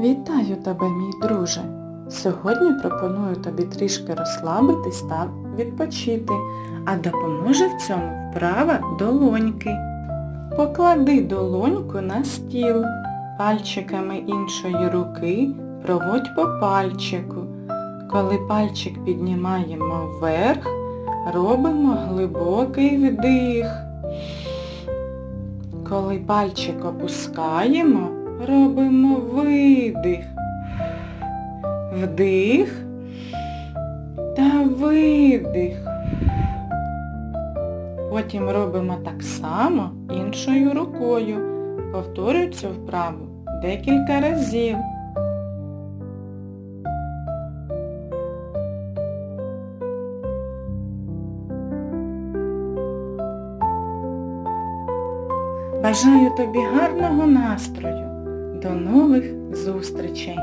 Вітаю тебе, мій друже! Сьогодні пропоную тобі трішки розслабитись та відпочити, а допоможе в цьому вправа долоньки. Поклади долоньку на стіл, пальчиками іншої руки проводь по пальчику. Коли пальчик піднімаємо вверх, робимо глибокий вдих. Коли пальчик опускаємо, робимо видих. Вдих та видих. Потім робимо так само іншою рукою. Повторюй цю вправу декілька разів. Бажаю тобі гарного настрою. До нових зустрічей!